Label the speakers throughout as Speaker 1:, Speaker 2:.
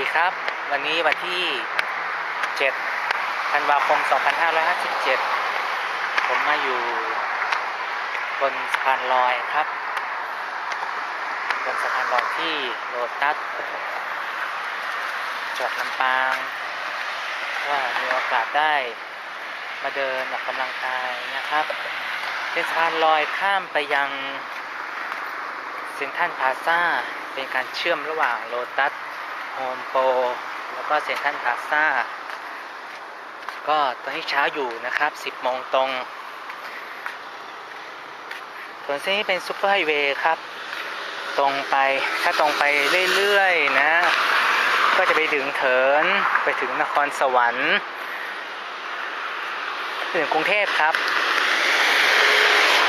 Speaker 1: ดีครับ วันนี้วันที่ 7 ธันวาคม 2557 ผมมาอยู่บนสะพานลอยครับ บนสะพานลอยที่โลตัสจังหวัดลำปางว่ามีโอกาสได้มาเดินออกกำลังกายนะครับ เป็นสะพานลอยข้ามไปยังเซ็นทรัลพาซาเป็นการเชื่อมระหว่างโลตัส มโปรแล้วก็เซ็นทรัลพลาซ่าก็ตอนนี้เช้าอยู่นะครับ 10โมงตรงส่วนเส้นนี้เป็นซูเปอร์ไฮเวย์ครับ ตรงไปถ้าตรงไปเรื่อยๆนะ ก็จะไปถึงเถินไปถึงนครสวรรค์ถึงกรุงเทพครับ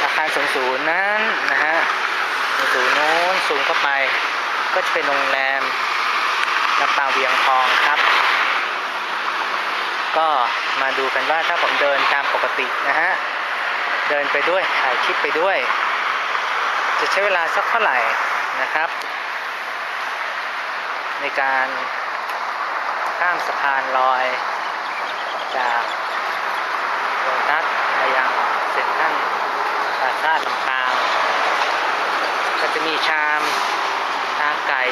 Speaker 1: อาคารสูงสูงๆนั้นนะฮะสูงโน้นสูงเข้าไป ก็จะเป็นโรงแรม ลำปาเวียงทองครับ ก็มาดูกันว่าถ้าผมเดินตามปกตินะฮะ เดินไปด้วยถ่ายคลิปไปด้วย จะใช้เวลาสักเท่าไหร่นะครับ ในการข้ามสะพานลอยจากโลตัสไปยังเซ็นทรัลพาซาลำปางก็จะมีชามตาไก่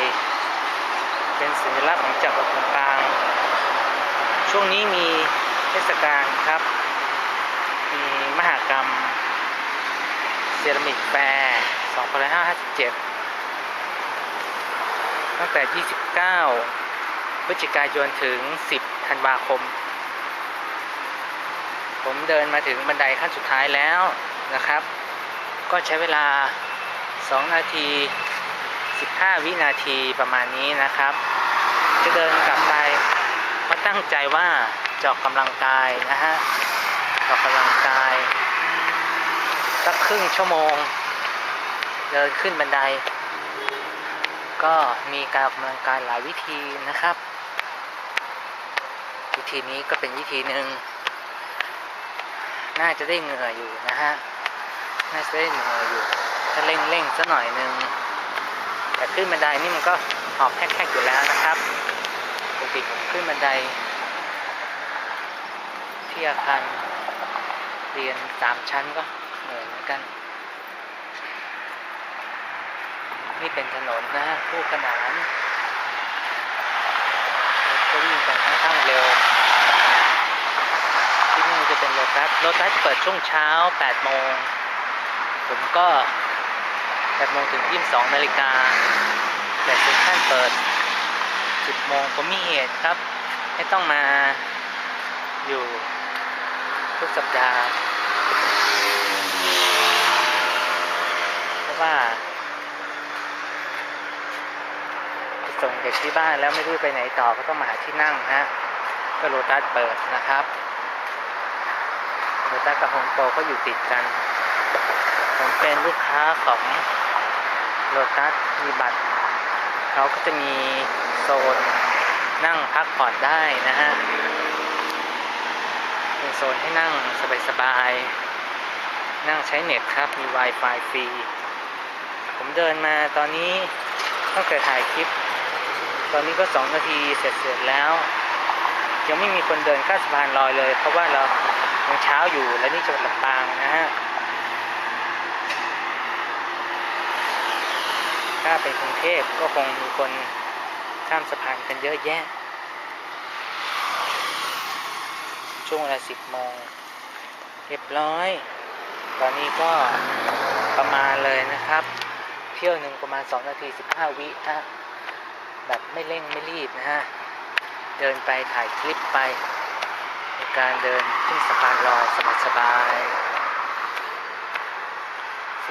Speaker 1: เป็นสัญลักษณ์ของจังหวัดลางช่วงนี้มีเทศกาลครับ มีมหากรรมเซรามิกแฟร์2557 ตั้งแต่ 29 พฤศจิกายนถึง 10 ธันวาคม ผมเดินมาถึงบันไดขั้นสุดท้ายแล้วนะครับ ก็ใช้เวลา 2 นาที 15 วินาทีประมาณนี้นะครับ จะเดินกลับไปเพราตั้งใจว่าจะออกกำลังกายนะฮะออกกำลังกาย สักครึ่งชั่วโมง เดินขึ้นบันได ก็มีการออกกำลังกายหลายวิธีนะครับ วิธีนี้ก็เป็นวิธีหนึ่งน่าจะได้เหงื่ออยู่นะฮะน่าจะได้เหงื่ออยู่ถ้าเร่งเร่งสักหน่อยหนึ่งแต่ขึ้นบันไดนี่มันก็หอบแคกๆอยู่แล้วนะครับ ปกติผมขึ้นบันได ที่อาคารเรียนสามชั้นก็เหนื่อยเหมือนกัน นี่เป็นถนนนะฮะคู่ขนานรถก็วิ่งกันค่อนข้างเร็ว ที่นี่จะเป็นโลตัส โลตัสเปิดช่วงเช้า 8 โมง ผมก็8โมงถึง 22 นาฬิกาแต่เซ็นทรัลเปิด 10โมงผมมีเหตุครับให้ต้องมาอยู่ทุกสัปดาห์ เพราะว่าส่งเด็กที่บ้านแล้วไม่รู้ไปไหนต่อก็ต้องมาหาที่นั่งฮะก็โลตัสเปิดนะครับโลตัสกับโฮมโปรก็อยู่ติดกัน ผมเป็นลูกค้าของโลตัสมีบัตร เขาก็จะมี นนั่งพักผ่อนได้นะฮะมีโซนให้นั่งสบายๆ นั่งใช้เน็ตครับ มี Wi-Fi ฟรี ผมเดินมาตอนนี้ตั้งแต่ถ่ายคลิป ตอนนี้ก็ 2 นาทีเสร็จๆแล้ว ยังไม่มีคนเดินข้ามสะพานลอยเลย เพราะว่าเรายังเช้าอยู่และนี่จังหวัดลำปางนะฮะ ถ้าเป็นกรุงเทพก็คงมีคน ข้ามสะพานกันเยอะแยะ ช่วงเวลา10โมง เรียบร้อย ตอนนี้ก็ประมาณเลยนะครับ เที่ยวหนึ่งประมาณ 2 นาที 15 วิฮะแบบไม่เร่งไม่รีบนะฮะ เดินไปถ่ายคลิปไปในการเดินขึ้นสะพานลอยสบายๆ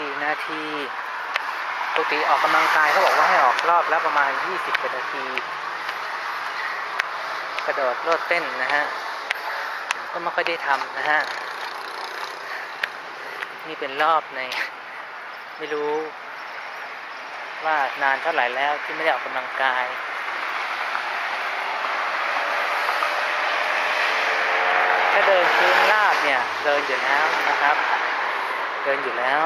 Speaker 1: 4นาที กติออกกำลังกายเขาบอกว่าให้ออกรอบแล้วประมาณ 20นาที กระโดดโลดเต้นนะฮะก็ไม่ค่อยได้ทำนะฮะ นี่เป็นรอบใน ไม่รู้ว่านานเท่าไหร่แล้วที่ไม่ได้ออกกำลังกายถ้าเดินพื้นราบเนี่ย เดินอยู่แล้วนะครับ เดินอยู่แล้ว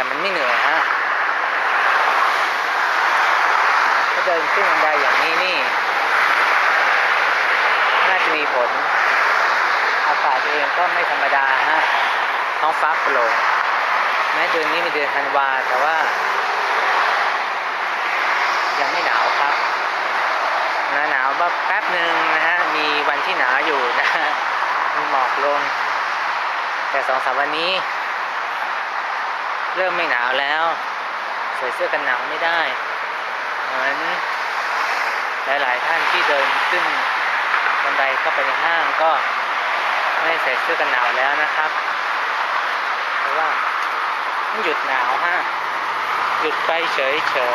Speaker 1: แต่มันไม่เหนื่อยฮะถถ้าเดินขึ้นบันไดอย่างนี้นี่ น่าจะมีผล อากาศเองก็ไม่ธรรมดาฮะ ท้องฟ้าโปร่งแม้เดือนนี้เป็นเดือนธันวาแต่ว่า ยังไม่หนาวครับ หนาหนาวบ้าแป๊บหนึ่งนะฮะ มีวันที่หนาวอยู่นะฮะมีหมอกลง แต่สองสามวันนี้ เริ่มไม่หนาวแล้ว ใส่เสื้อกันหนาวไม่ได้ เหมือนหลาย ๆ ท่านที่เดินขึ้นบันไดเข้าไปในห้างก็ไม่ใส่เสื้อกันหนาวแล้วนะครับ เพราะว่ามันหยุดหนาวฮะหยุดไปเฉ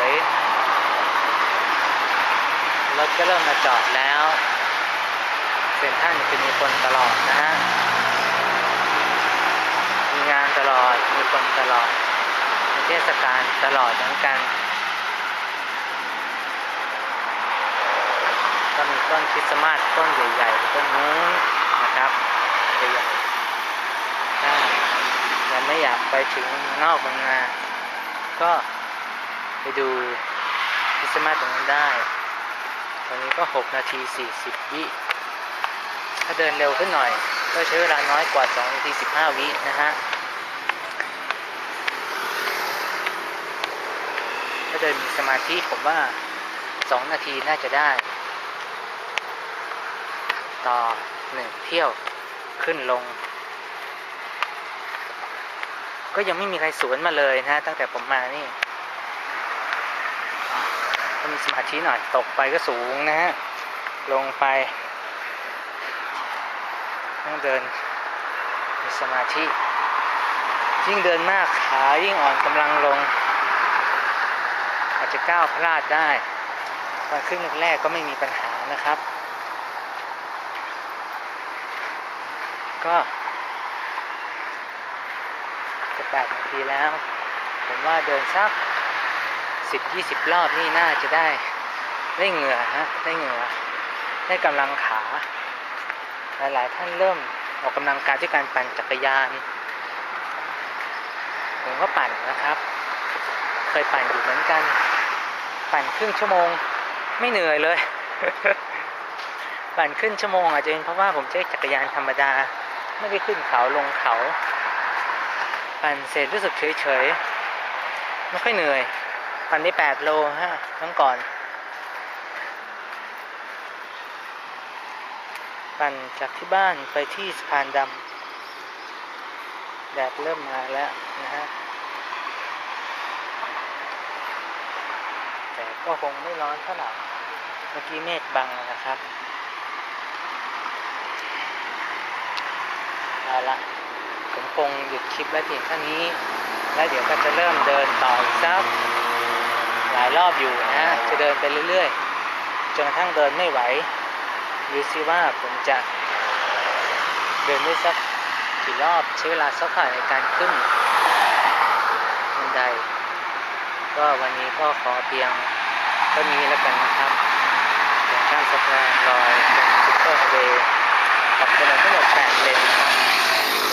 Speaker 1: ยๆรถก็เริ่มมาจอดแล้วเซ็นทรัลจะมีคนตลอดนะฮะมีงานตลอดมีคนตลอด เทศกาลตลอดเหมือนกันก็มีต้นคริสต์มาสต้นใหญ่ๆต้นนู้นนะครับใหญ่ๆถ้ายังไม่อยากไปถึงนอกบางนา ก็ไปดูคริสต์มาสตรงนั้นได้ ตอนนี้ก็ 6 นาที 40 วิถ้าเดินเร็วขึ้นหน่อย ก็ใช้เวลาน้อยกว่า 2 นาที 15 วินะฮะ เดินมีสมาธิผมว่า2นาทีน่าจะได้ ต่อหนึ่งเที่ยวขึ้นลง ก็ยังไม่มีใครสวนมาเลยนะ ตั้งแต่ผมมานี่อะต้องมีสมาธิหน่อย ตกไปก็สูงนะฮะ ลงไป ต้องเดิน มีสมาธิ ยิ่งเดินมากขายิ่งอ่อนกำลังลง อาจจะก้าวพลาดได้ตอนขึ้นแรกก็ไม่มีปัญหานะครับ ก็จะแปดนาทีแล้ว ผมว่าเดินสักสิบยี่สิบรอบนี่น่าจะได้ได้เหงื่อฮะได้เหงื่อได้กำลังขา หลายๆท่านเริ่มออกกำลังกายด้วยการปั่นจักรยาน ผมก็ปั่นนะครับ เคยปั่นอยู่เหมือนกัน ปั่นครึ่งชั่วโมงไม่เหนื่อยเลย ปั่นขึ้นชั่วโมงอาจจะเป็นเพราะว่าผมใช้จักรยานธรรมดา ไม่ได้ขึ้นเขาลงเขา ปั่นเสร็จรู้สึกเฉยๆไม่ค่อยเหนื่อย ปั่นได้แปดโลฮะทั้งก่อน ปั่นจากที่บ้านไปที่สะพานดำแดดเริ่มมาแล้วนะฮะ แต่ ก็คงไม่ร้อนเท่าไหร่เมื่อกี้เมฆบังนะครับเอาละผมคงหยุดคลิปไว้เพียงเท่านี้ แล้วเดี๋ยวก็จะเริ่มเดินต่ออีกสักหลายรอบอยู่นะ จะเดินไปเรื่อยๆ จนกระทั่งเดินไม่ไหวดูซิว่าผมจะเดินได้สักกี่รอบใช้เวลาสักเท่าไหร่ในการขึ้นบันไดก็วันนี้ก็ขอเพียง เท่านี้แล้วกันนะครับอย่างข้ามสะพานลอยเป็นซุปเปอร์ไฮเวย์กับถนนทั้งหมด8เลนนะครับ